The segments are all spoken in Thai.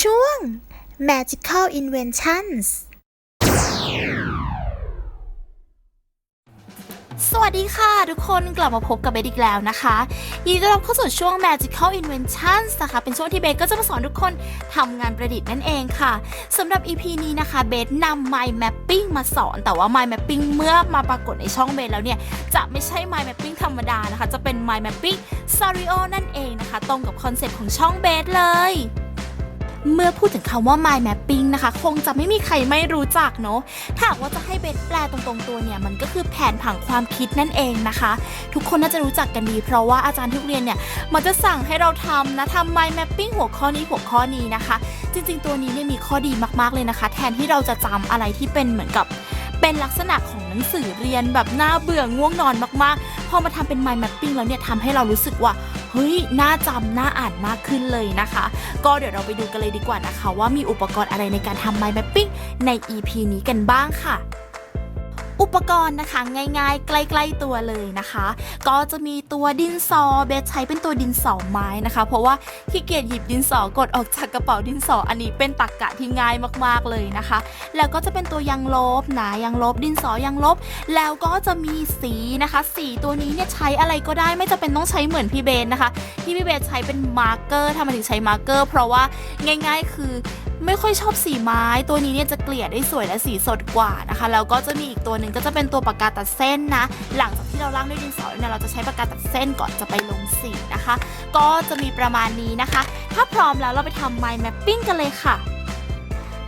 ช่วง Magical Inventions สวัสดีค่ะ ทุกคนกลับมาพบกับเบสอีกแล้วนะคะยินดีต้อนรับเข้าสู่ช่วง Magical Inventions นะคะ เป็นช่วงที่เบสก็จะมาสอนทุกคนทำงานประดิษฐ์นั่นเองค่ะสำหรับ EP นี้นะคะ เบสนำ Mind Mapping มาสอน แต่ว่า Mind Mapping เมื่อมาปรากฏในช่องเบสแล้วเนี่ย จะไม่ใช่ Mind Mapping ธรรมดานะคะ จะเป็น Mind Mapping Sario นั่นเองนะคะ ตรงกับคอนเซ็ปต์ของช่องเบสเลย เมื่อพูดถึงคำว่า mind mapping นะคะ คงจะไม่มีใครไม่รู้จักเนาะถ้าว่าจะให้เบสแปลตรงๆตัวเนี่ย มันก็คือแผนผังความคิดนั่นเองนะคะ ทุกคนน่าจะรู้จักกันดี เพราะว่าอาจารย์ที่เรียนเนี่ย มันจะสั่งให้เราทำนะทำ mind mapping หัวข้อนี้หัวข้อนี้นะคะ จริงๆ ตัวนี้เนี่ยมีข้อดีมากๆเลยนะคะ แทนที่เราจะจำอะไรที่เป็นเหมือนกับ เป็นลักษณะของหนังสือเรียนแบบน่าเบื่อง่วงนอนมากๆ พอมาทำเป็น mind mapping แล้วเนี่ยทำให้เรารู้สึกว่า เฮ้ย น่าจำน่าอ่านมากขึ้นเลยนะคะ ก็เดี๋ยวเราไปดูกันเลยดีกว่านะคะ ว่ามีอุปกรณ์อะไรในการทำ mind mapping ใน EP นี้กันบ้างค่ะ อุปกรณ์นะคะ ง่ายๆ ใกล้ๆตัวเลยนะคะ ก็จะมีตัวดินสอเบสใช้เป็นตัวดินสอไม้นะคะ เพราะว่าขี้เกียจหยิบดินสอกดออกจากกระเป๋าดินสออันนี้เป็นตักกะที่ง่ายมากๆเลยนะคะ แล้วก็จะเป็นตัวยางลบหนะยางลบดินสอยางลบ แล้วก็จะมีสีนะคะ สีตัวนี้เนี่ยใช้อะไรก็ได้ไม่จำเป็นต้องใช้เหมือนพี่เบนนะคะที่พี่เบนใช้เป็นมาร์กเกอร์ทำไมถึงใช้มาร์กเกอร์เพราะว่าง่าย ๆ คือ ไม่ค่อยชอบสีไม้ ตัวนี้เนี่ยจะเกลี่ยได้สวยและสีสดกว่านะคะแล้วก็จะมีอีกตัวหนึ่งก็จะเป็นตัวปากกาตัดเส้นนะ หลังจากที่เราล่างด้วยดินสอเนี่ยเราจะใช้ปากกาตัดเส้นก่อนจะไปลงสีนะคะ ก็จะมีประมาณนี้นะคะ ถ้าพร้อมแล้วเราไปทำ mind mapping กันเลยค่ะ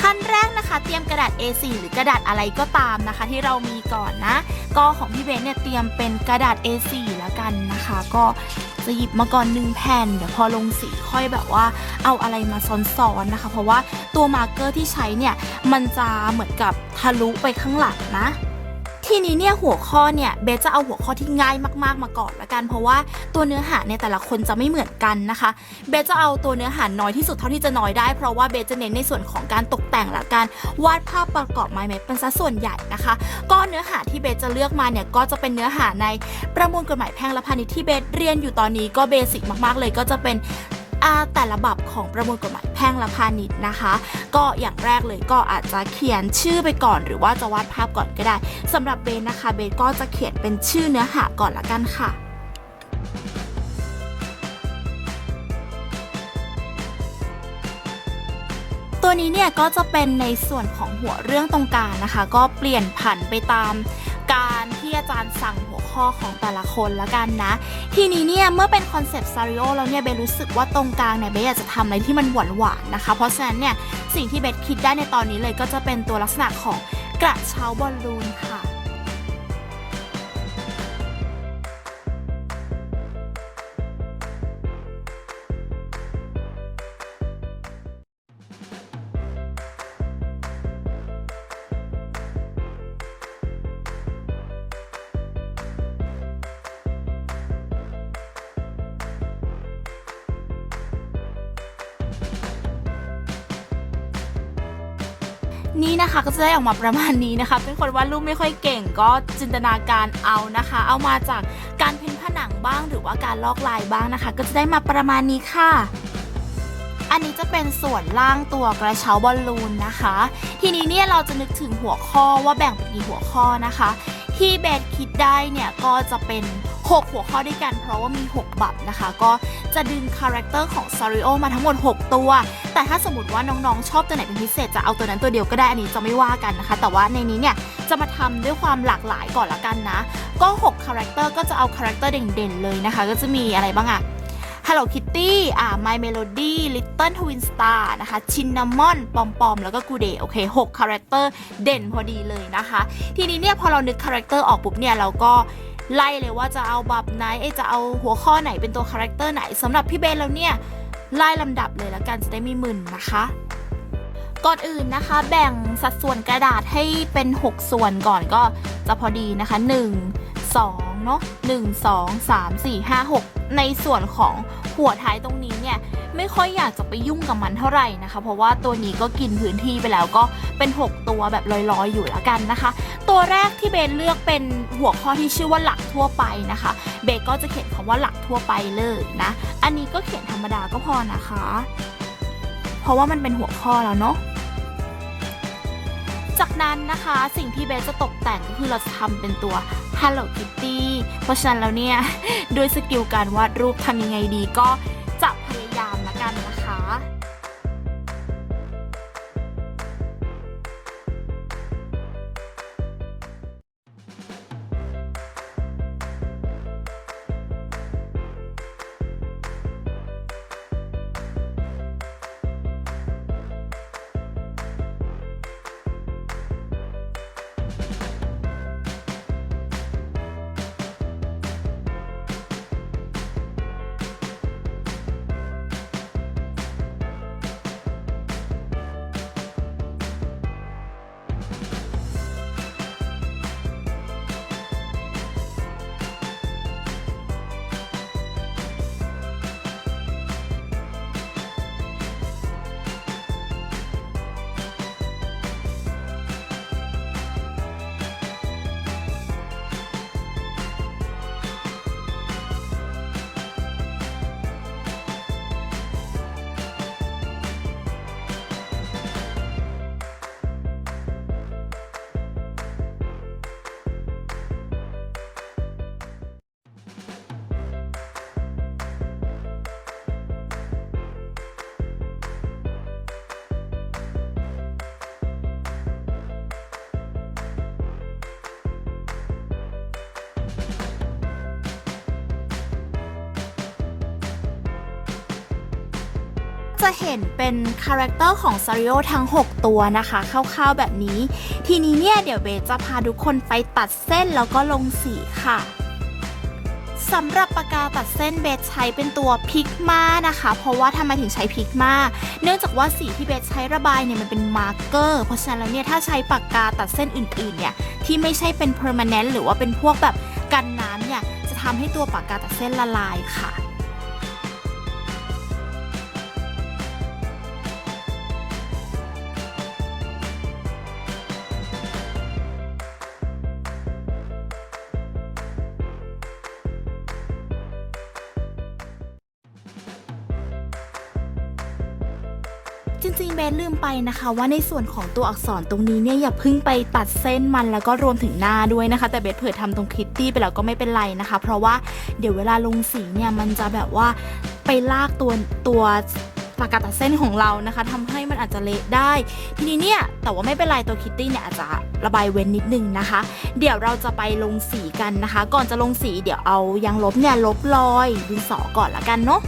ขั้นแรกนะคะ เตรียมกระดาษ A4 หรือกระดาษอะไรก็ตามนะคะ ที่เรามีก่อนนะ ก็ของพี่เบนเนี่ยเตรียมเป็นกระดาษ A4 แล้วกันนะคะ ก็ จะหยิบมาก่อนหนึ่งแผ่น เดี๋ยวพอลงสีค่อยแบบว่าเอาอะไรมาซ้อนๆนะคะ เพราะว่าตัวมาร์กเกอร์ที่ใช้เนี่ย มันจะเหมือนกับทะลุไปข้างหลังนะ ทีนี้เนี่ยหัวข้อเนี่ยเบสจะเอาหัวข้อที่ง่ายมากๆมาก่อนละกัน เพราะว่าตัวเนื้อหาเนี่ยแต่ละคนจะไม่เหมือนกันนะคะเบสจะเอาตัวเนื้อหาน้อยที่สุดเท่าที่จะน้อยได้ เพราะว่าเบสจะเน้นในส่วนของการตกแต่งและการวาดภาพประกอบไม้เมเป็นซะส่วนใหญ่นะคะ ก็เนื้อหาที่เบสจะเลือกมาเนี่ยก็จะเป็นเนื้อหาในประมวลกฎหมายแพ่งและพาณิชย์ที่เบสเรียนอยู่ตอนนี้ก็เบสิกมากๆเลยก็จะเป็นอ่าแต่ละบับ ของประมวลกฎหมายแพ่งและพาณิชย์นะคะ ก็อย่างแรกเลยก็อาจจะเขียนชื่อไปก่อนหรือว่าจะวาดภาพก่อนก็ได้สำหรับเบสนะคะเบสก็จะเขียนเป็นชื่อเนื้อหาก่อนละกันค่ะตัวนี้เนี่ยก็จะเป็นในส่วนของหัวเรื่องตรงกลางนะคะ ก็เปลี่ยนผันไปตามการที่อาจารย์สั่งหัว อของแต่ละคนละกันนะ ทีนี้เนี่ยเมื่อเป็นคอนเซปต์ซาริโอแล้วเนี่ยเบรู้สึกว่าตรงกลางเนี่ยเบอยากจะทำอะไรที่มันหวานหวานๆนะคะ เพราะฉะนั้นเนี่ยสิ่งที่เบสคิดได้ในตอนนี้เลยก็จะเป็นตัวลักษณะของกระเช้าบอลลูนค่ะ นี่นะคะก็จะได้ออกมาประมาณนี้นะคะ เป็นคนวาดรูปไม่ค่อยเก่งก็จินตนาการเอานะคะ เอามาจากการเพ้นผนังบ้างหรือว่าการลอกลายบ้างนะคะ ก็จะได้มาประมาณนี้ค่ะอันนี้จะเป็นส่วนล่างตัวกระเช้าบอลลูนนะคะ ทีนี้เนี่ยเราจะนึกถึงหัวข้อว่าแบ่งเป็นกี่หัวข้อนะคะ ที่เบสคิดได้เนี่ยก็จะเป็น 6 หัวข้อด้วยกัน เพราะว่ามี 6 บับนะคะ ก็จะดึงคาแรคเตอร์ของซาริโอมาทั้งหมด 6 ตัว แต่ถ้าสมมติว่าน้องๆ ชอบตัวไหนเป็นพิเศษจะเอาตัวนั้นตัวเดียวก็ได้ อันนี้จะไม่ว่ากันนะคะ แต่ว่าในนี้เนี่ยจะมาทำด้วยความหลากหลายก่อนละกันนะ ก็6คาแรคเตอร์ก็จะเอาคาแรคเตอร์เด่นๆเลยนะคะ ก็จะมีอะไรบ้างอะ Hello Kitty อ่า My Melody Little Twin Star นะคะ Cinnamon ปอมปอมแล้วก็กูเดโอเค6คาแรคเตอร์เด่นพอดีเลยนะคะ ทีนี้เนี่ยพอเรานึกคาแรคเตอร์ออกปุ๊บเนี่ยเราก็ ไล่เลยว่าจะเอาแบบไหนเอ้ยจะเอาหัวข้อไหนเป็นตัวคาแรคเตอร์ไหนสำหรับพี่เบนแล้วเนี่ยไล่ลำดับเลยแล้วกันจะได้ไม่มึนนะคะก่อนอื่นนะคะแบ่งสัดส่วนกระดาษให้เป็น 6 ส่วนก่อนก็จะพอดีนะคะ 1 2เนาะ1 2 3 4 5 6 ในส่วนของ หัวท้ายตรงนี้เนี่ยไม่ค่อยอยากจะไปยุ่งกับมันเท่าไหร่นะคะ เพราะว่าตัวนี้ก็กินพื้นที่ไปแล้วก็เป็น 6 ตัวแบบลอยๆ อยู่แล้วกันนะคะ ตัวแรกที่เบนเลือกเป็นหัวข้อที่ชื่อว่าหลักทั่วไปนะคะ เบนก็จะเขียนคำว่าหลักทั่วไปเลยนะ อันนี้ก็เขียนธรรมดาก็พอนะคะ เพราะว่ามันเป็นหัวข้อแล้วเนาะจากนั้นนะคะสิ่งที่เบสจะตกแต่งก็คือเราจะทำเป็นตัว Hello Kitty เพราะฉะนั้นแล้วเนี่ย ด้วยสกิลการวาดรูปทำยังไงดีก็ จะเห็นเป็นคาแรคเตอร์ของซาริโอทั้ง 6 ตัวนะคะคร่าวๆแบบนี้ ทีนี้เนี่ยเดี๋ยวเบสจะพาทุกคนไปตัดเส้นแล้วก็ลงสีค่ะสำหรับปากกาตัดเส้นเบสใช้เป็นตัวพิกมานะคะ เพราะว่าทำไมถึงใช้พิกมาเนื่องจากว่าสีที่เบสใช้ระบายเนี่ยมันเป็นมาร์กเกอร์เพราะฉะนั้นแล้วเนี่ยถ้าใช้ปากกาตัดเส้นอื่นๆเนี่ยที่ไม่ใช่เป็น permanent หรือว่าเป็นพวกแบบกันน้ำเนี่ยจะทำให้ตัวปากกาตัดเส้นละลายค่ะ ริงๆเบสลืมไปนะคะว่าในส่วนของตัวอักษรตรงนี้เนี่ยอย่าเพิ่งไปตัดเส้นมันแล้วก็รวมถึงหน้าด้วยนะคะ แต่เบสเผื่อทำตรงคิตตี้ไปแล้วก็ไม่เป็นไรนะคะ เพราะว่าเดี๋ยวเวลาลงสีเนี่ยมันจะแบบว่าไปลากตัวตัวปากกาตัดเส้นของเรานะคะทำให้มันอาจจะเละได้ ทีนี้เนี่ยแต่ว่าไม่เป็นไรตัวคิตตี้เนี่ยอาจจะระบายเว้นนิดนึงนะคะ เดี๋ยวเราจะไปลงสีกันนะคะ ก่อนจะลงสีเดี๋ยวเอายางลบเนี่ยลบรอยดินสอก่อนละกันเนาะ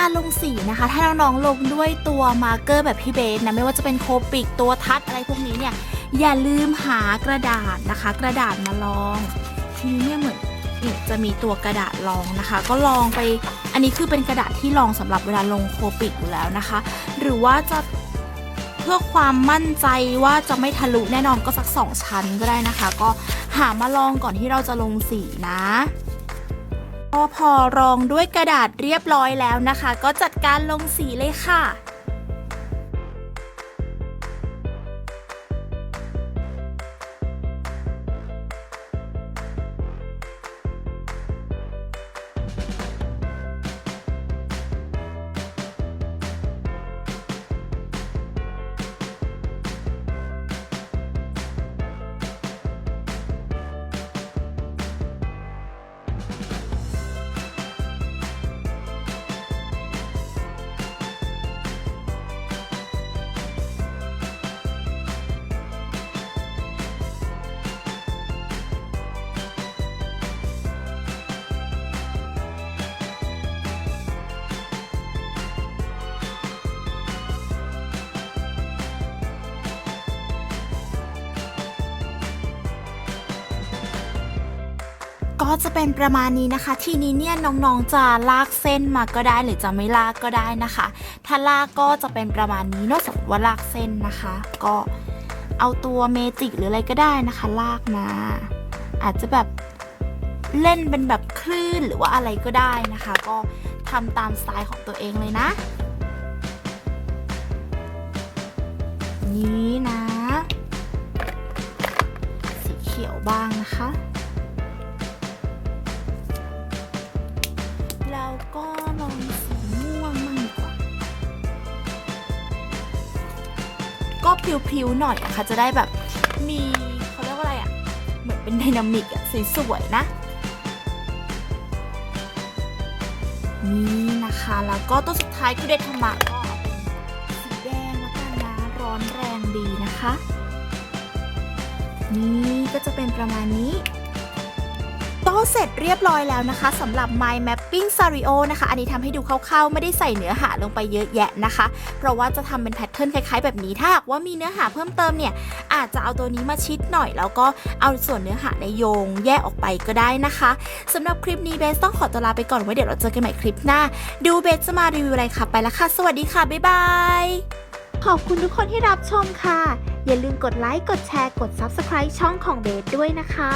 การลงสีนะคะ ถ้าน้องๆลงด้วยตัวมาร์กเกอร์แบบพี่เบสนะไม่ว่าจะเป็นโคปิกตัวทัดอะไรพวกนี้เนี่ยอย่าลืมหากระดาษนะคะ กระดาษมาลองทีนี้เนี่ยเหมือนนี่จะมีตัวกระดาษรองนะคะ ก็ลองไปอันนี้คือเป็นกระดาษที่รองสำหรับเวลาลงโคปิกอยู่แล้วนะคะ หรือว่าจะเพื่อความมั่นใจว่าจะไม่ทะลุแน่นอนก็สักสองชั้นก็ได้นะคะ ก็หามาลองก่อนที่เราจะลงสีนะ พอพอรองด้วยกระดาษเรียบร้อยแล้วนะคะ ก็จัดการลงสีเลยค่ะ ก็จะเป็นประมาณนี้นะคะ ทีนี้เนี่ยน้องๆจะลากเส้นมาก็ได้หรือจะไม่ลากก็ได้นะคะ ถ้าลากก็จะเป็นประมาณนี้นอะสมมติว่าลากเส้นนะคะ ก็เอาตัวเมจิกหรืออะไรก็ได้นะคะ ลากมา อาจจะแบบเล่นเป็นแบบคลื่นหรือว่าอะไรก็ได้นะคะ ก็ทำตามสไตล์ของตัวเองเลยนะ นี้นะ สีเขียวบ้างนะคะ ลองสีม่วงมั่งดีกว่า ก็ผิวๆหน่อยอะค่ะ จะได้แบบมีเขาเรียกว่าอะไรอะเหมือนเป็นไดนามิกอะสวยๆนะ นี่นะคะ แล้วก็ตัวสุดท้ายคือเดทมะก็เป็นสีแดงแล้วกันนะ ร้อนแรงดีนะคะ นี่ก็จะเป็นประมาณนี้ก็เสร็จเรียบร้อยแล้วนะคะสำหรับ My Mapping Sario นะคะ อันนี้ทำให้ดูคร่าวๆ ไม่ได้ใส่เนื้อหาลงไปเยอะแยะนะคะ เพราะว่าจะทำเป็นแพทเทิร์นคล้ายๆ แบบนี้ ถ้าหากว่ามีเนื้อหาเพิ่มเติมเนี่ย อาจจะเอาตัวนี้มาชิดหน่อย แล้วก็เอาส่วนเนื้อหาในโยง แยกออกไปก็ได้นะคะสำหรับคลิปนี้เบสต้องขอตัวลาไปก่อนไว้เดี๋ยวเราเจอกันใหม่คลิปหน้า ดูเบสจะมารีวิวอะไรค่ะไปแล้วค่ะ สวัสดีค่ะบ๊ายบายขอบคุณทุกคนที่รับชมค่ะ อย่าลืมกดไลค์กดแชร์กด Subscribe ช่องของเบสด้วยนะคะ